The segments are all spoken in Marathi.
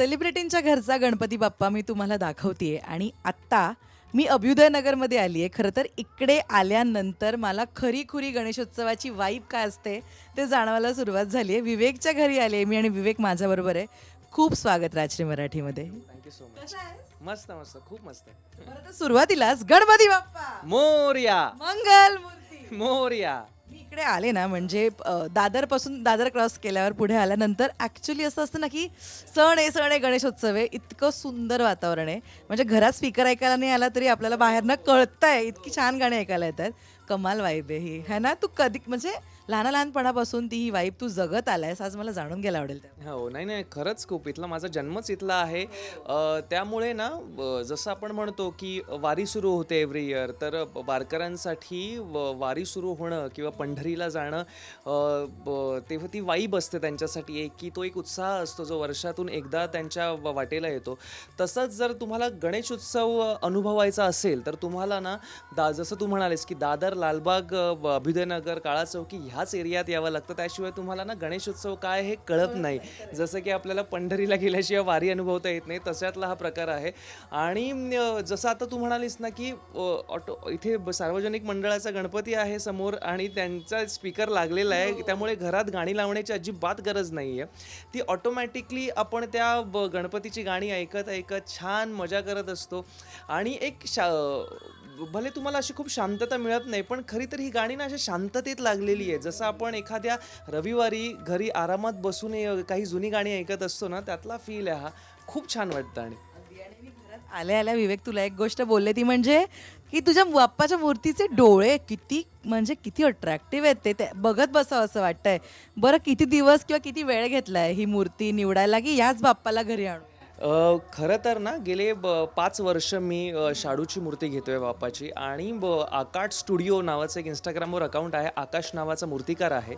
सेलिब्रिटींच्या घरचा गणपती बाप्पा मी तुम्हाला दाखवतेय आणि आत्ता मी अभ्युदय नगरमध्ये आली आहे खरं तर इकडे आल्यानंतर मला खरी खुरी गणेशोत्सवाची वाईब काय असते ते जाणवायला सुरुवात झाली आहे विवेकच्या घरी आली आहे मी आणि विवेक माझ्याबरोबर आहे. खूप स्वागत राजश्री मराठीमध्ये. थँक्यू सो मच मस्त मस्त खूप मस्त. बरं तर सुरुवातीलाच गणपती बाप्पा. मोर्या. मंगल मूर्ती मोर्या. इकडे आले ना म्हणजे दादरपासून दादर क्रॉस केल्यावर पुढे आल्यानंतर ॲक्च्युली असं असतं ना की सण आहे सण आहे गणेशोत्सव आहे इतकं सुंदर वातावरण आहे. म्हणजे घरात स्पीकर ऐकायला नाही आला तरी आपल्याला बाहेरनं कळतंय इतकी छान गाणी ऐकायला येतात. कमाल वाईब आहे ही. है ना? तू कधी म्हणजे लहानपणापासून ती ही वाईब तू जगत आलायस आज मला जाणून घ्यायला आवडेल हो नाही नाही खरंच खूप. इथला माझा जन्मच इथला आहे. त्यामुळे ना जसं आपण म्हणतो की वारी सुरू होते एव्हरी इयर तर वारकऱ्यांसाठी व- वारी सुरू होणं किंवा पंढरीला जाणं ब- तेव्हा ती वाईब असते त्यांच्यासाठी एक की तो एक उत्साह असतो जो वर्षातून एकदा त्यांच्या वाटेला येतो. तसंच जर तुम्हाला गणेश उत्सव अनुभवायचा असेल तर तुम्हाला ना दा जसं तू म्हणालेस की दादर लालबाग अभिदयनगर काळा चौकी ह्याच एरियात यावं लागतं. त्याशिवाय तुम्हाला ना गणेशोत्सव काय हे कळत नाही. जसं की आपल्याला पंढरीला गेल्याशिवाय वारी अनुभवता येत नाही. तशातला हा प्रकार आहे. आणि जसं आता तू म्हणालीस ना की ऑटो इथे सार्वजनिक मंडळाचा गणपती आहे समोर आणि त्यांचा स्पीकर लागलेला आहे. त्यामुळे घरात गाणी लावण्याची अजिबात गरज नाही आहे ती ऑटोमॅटिकली आपण त्या ब- गणपतीची गाणी ऐकत ऐकत छान मजा करत असतो. आणि एक शा भले तुम्हाला अशी खूप शांतता मिळत नाही पण खरी तर ही गाणी ना अशा शांततेत लागलेली आहे जसं आपण एखाद्या रविवारी घरी आरामात बसून काही जुनी गाणी ऐकत असतो ना त्यातला फील आहे हा. खूप छान वाटतं आणि. आल्या आल्या विवेक तुला एक गोष्ट बोलले ती म्हणजे की तुझ्या बाप्पाच्या मूर्तीचे डोळे किती म्हणजे किती अट्रॅक्टिव्ह आहेत ते. ते बघत बसावं असं वाटतंय. बरं किती दिवस किंवा किती वेळ घेतलाय ही मूर्ती निवडायला की याच बाप्पाला घरी आणू खरं तर ना गेले ब पाच वर्ष मी शाडूची मूर्ती घेतोय बापाची आणि ब आकाट स्टुडिओ नावाचं एक इंस्टाग्रामवर अकाउंट आहे. आकाश नावाचा मूर्तिकार आहे.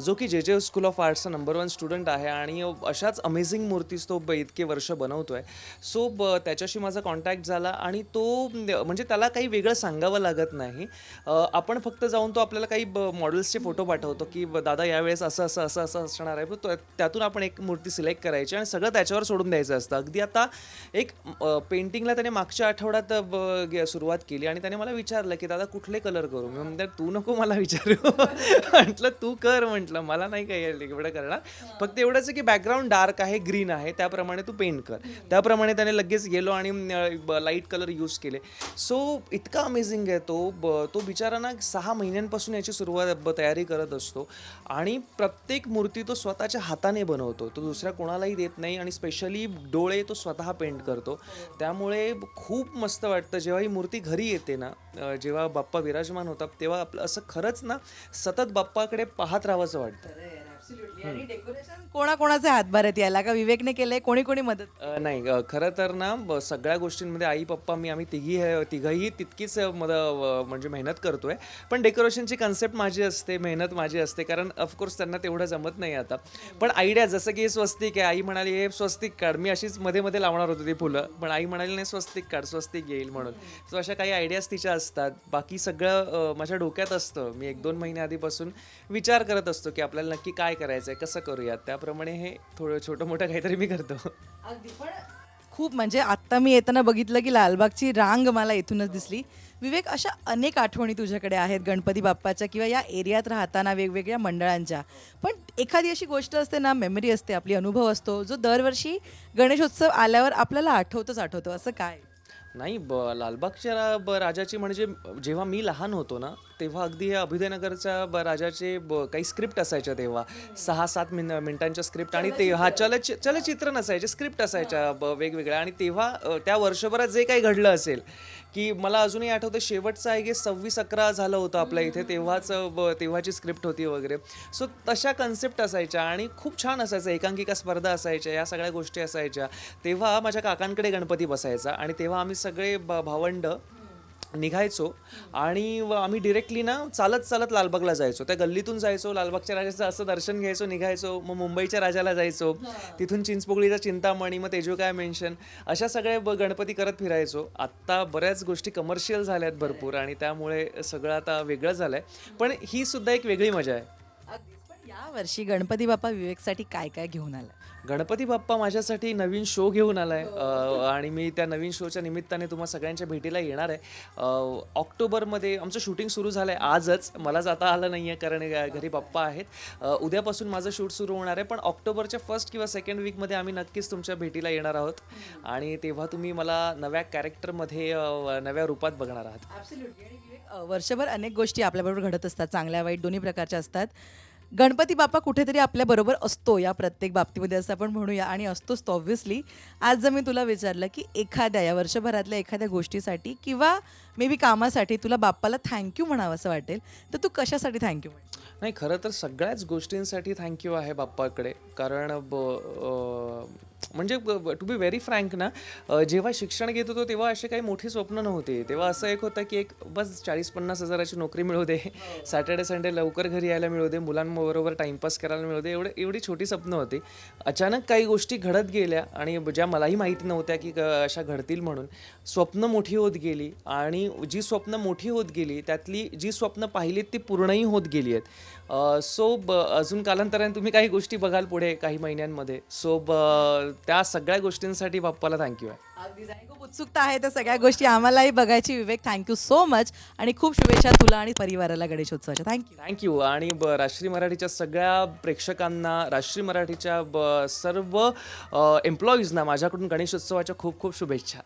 जो की जे जे स्कूल ऑफ आर्ट्सचा नंबर वन स्टुडंट आहे आणि अशाच अमेझिंग मूर्तीज तो ब इतके वर्ष बनवतोय. सो ब त्याच्याशी माझा कॉन्टॅक्ट झाला आणि तो म्हणजे त्याला काही वेगळं सांगावं लागत नाही. आपण फक्त जाऊन तो आपल्याला काही ब मॉडेल्सचे फोटो पाठवतो की दादा यावेळेस असं असं असं असं असणार आहे. त्यातून आपण एक मूर्ती सिलेक्ट करायची आणि सगळं त्याच्यावर सोडून द्यायचं असतं. अगदी आता एक पेंटिंगला त्याने मागच्या आठवड्यात ब- सुरुवात केली आणि त्याने मला विचारलं की दादा कुठले कलर करू? मी म्हणजे तू नको मला विचारू. म्हटलं तू कर म्हटलं मला नाही काही एवढं करणार. फक्त एवढंच आहे की बॅकग्राऊंड डार्क आहे ग्रीन आहे त्याप्रमाणे तू पेंट कर. त्याप्रमाणे त्याने लगेच गेलो आणि लाइट कलर यूज केले. सो इतका अमेझिंग आहे तो ब- तो बिचारा ना सहा महिन्यांपासून याची सुरुवात तयारी करत असतो आणि प्रत्येक मूर्ती तो स्वतःच्या हाताने बनवतो. तो दुसऱ्या कोणालाही देत नाही आणि स्पेशली डोळे तो स्वतः पेंट करतो. त्यामुळे खूप मस्त वाटतं. जेव्हा ही मूर्ती घरी येते ना जेव्हा बाप्पा विराजमान होतात तेव्हा आपलं असं खरंच ना सतत बाप्पाकडे पाहत राहावंसं वाटतं. आणि डेकोरेशन कोणाकोणाचे हातभार आहेत याला? का विवेकने केलंय? कोणी कोणी मदत अ, नाही अ, खरं तर ना ब- सगळ्या गोष्टींमध्ये आई पप्पा मी आम्ही तिघी हे- तिघंही तितकीच मद व- म्हणजे मेहनत करतोय. पण डेकोरेशनची कन्सेप्ट माझी असते मेहनत माझी असते कारण ऑफकोर्स त्यांना तेवढं जमत नाही आता. पण आयडिया जसं की हे स्वस्तिक आहे आई म्हणाली हे स्वस्तिक काढ. मी अशीच मध्ये मध्ये लावणार होतो ती फुलं. पण आई म्हणाली नाही स्वस्तिक काढ स्वस्तिक येईल म्हणून. सो अशा काही आयडियाज तिच्या असतात. बाकी सगळं अ, माझ्या डोक्यात असतं. मी एक दोन महिने आधीपासून विचार करत असतो की आपल्याला नक्की काय करायचं आहे कसं करूयात? त्याप्रमाणे हे थोडं छोटं मोठं काहीतरी मी करतो. अगदी पण खूप म्हणजे आत्ता मी येताना बघितलं की लालबागची रांग मला इथूनच दिसली. विवेक अशा अनेक आठवणी तुझ्याकडे आहेत गणपती बाप्पाच्या किंवा या एरियात राहताना वेगवेगळ्या मंडळांच्या. पण एखादी अशी गोष्ट असते ना मेमरी असते आपली अनुभव असतो जो दरवर्षी गणेशोत्सव आल्यावर आपल्याला आठवतोच आठवतो. असं काय? नाही ब लालबागच्या रा- ब राजाची म्हणजे जेव्हा मी लहान होतो ना तेव्हा अगदी या अभ्युदयनगरच्या ब राजाचे ब काही स्क्रिप्ट असायच्या तेव्हा. सहा सात मिन मिनिटांच्या स्क्रिप्ट आणि ते हा चलच चलचित्र नसायचे स्क्रिप्ट असायच्या ब वेगवेगळ्या. आणि तेव्हा अ, त्या वर्षभरात जे काही घडलं असेल की मला अजूनही आठवतं शेवटचं आहे की सव्वीस अकरा झालं होतं आपल्या इथे तेव्हाच अ, ब तेव्हाची स्क्रिप्ट होती वगैरे. सो तशा कन्सेप्ट असायच्या आणि खूप छान असायचं एकांकिका स्पर्धा असायच्या या सगळ्या गोष्टी असायच्या. तेव्हा माझ्या काकांकडे गणपती बसायचा आणि तेव्हा आम्ही सगळे ब भावंड निघायचो आणि व आम्ही डिरेक्टली ना चालत चालत लालबागला जायचो. त्या गल्लीतून जायचो लालबागच्या राजाचं असं दर्शन घ्यायचो निघायचो मग मुंबईच्या राजाला जायचो. तिथून चिंचपोकळीचा चिंतामणी मग तेजू काय मेन्शन अशा सगळ्या ब- गणपती करत फिरायचो. आत्ता बऱ्याच गोष्टी कमर्शियल झाल्यात भरपूर आणि त्यामुळे सगळं आता वेगळं झालंय. पण ही सुद्धा एक वेगळी मजा आहे. या वर्षी गणपती बाप्पा विवेकसाठी काय काय घेऊन आला गणपती बाप्पा माझ्यासाठी नवीन शो घेऊन आलाय. आहे आणि मी त्या नवीन शोच्या निमित्ताने तुम्हा सगळ्यांच्या भेटीला येणार आहे. ऑक्टोबरमध्ये आमचं शूटिंग सुरू झालं आहे आजच. मला जाता आलं नाही आहे कारण घरी पप्पा आहेत. उद्यापासून माझं शूट सुरू होणार आहे. पण ऑक्टोबरच्या फर्स्ट किंवा सेकंड वीकमध्ये आम्ही नक्कीच तुमच्या भेटीला येणार आहोत. आणि तेव्हा तुम्ही मला नव्या कॅरेक्टरमध्ये नव्या रूपात बघणार आहात. वर्षभर अनेक गोष्टी आपल्याबरोबर घडत असतात. चांगल्या वाईट दोन्ही प्रकारच्या असतात. गणपती बाप्पा कुठेतरी आपल्याबरोबर असतो या प्रत्येक बाबतीमध्ये असं आपण म्हणूया. आणि असतोच तो ऑब्व्हियसली आज जर मी तुला विचारलं की एखाद्या या वर्षभरातल्या एखाद्या गोष्टीसाठी किंवा मे बी कामासाठी तुला बाप्पाला थँक्यू म्हणावं असं वाटेल तर तू कशासाठी थँक्यू नाही खरं तर सगळ्याच गोष्टींसाठी थँक्यू आहे बाप्पाकडे. कारण ब म्हणजे टू बी व्हेरी फ्रँक ना जेव्हा शिक्षण घेत होतो तेव्हा असे काही मोठी स्वप्न नव्हते. तेव्हा असं एक होतं की एक बस चाळीस पन्नास हजाराची नोकरी मिळू दे. सॅटर्डे संडे लवकर घरी यायला मिळू दे. मुलांबरोबर टाईमपास करायला मिळू दे. एवढे एवढी छोटी स्वप्न होती. अचानक काही गोष्टी घडत गेल्या आणि ज्या मलाही माहिती नव्हत्या की क- अशा घडतील म्हणून. स्वप्न मोठी होत गेली आणि जी स्वप्न मोठी होत गेली त्यातली जी स्वप्न पाहिलीत ती पूर्णही होत गेली आहेत. सो ब अजून कालांतराने तुम्ही काही गोष्टी बघाल पुढे काही महिन्यांमध्ये. सो ब त्या सगळ्या गोष्टींसाठी बाप्पाला थँक्यू आहे. अगदीच आणि खूप उत्सुकता आहे त्या सगळ्या गोष्टी. आम्हालाही बघायची विवेक. थँक्यू सो मच आणि खूप शुभेच्छा तुला आणि परिवाराला गणेशोत्सवाच्या. थँक्यू थँक्यू आणि ब राष्ट्रीय मराठीच्या सगळ्या प्रेक्षकांना राष्ट्रीय मराठीच्या ब सर्व एम्प्लॉईजना माझ्याकडून गणेशोत्सवाच्या खूप खूप शुभेच्छा.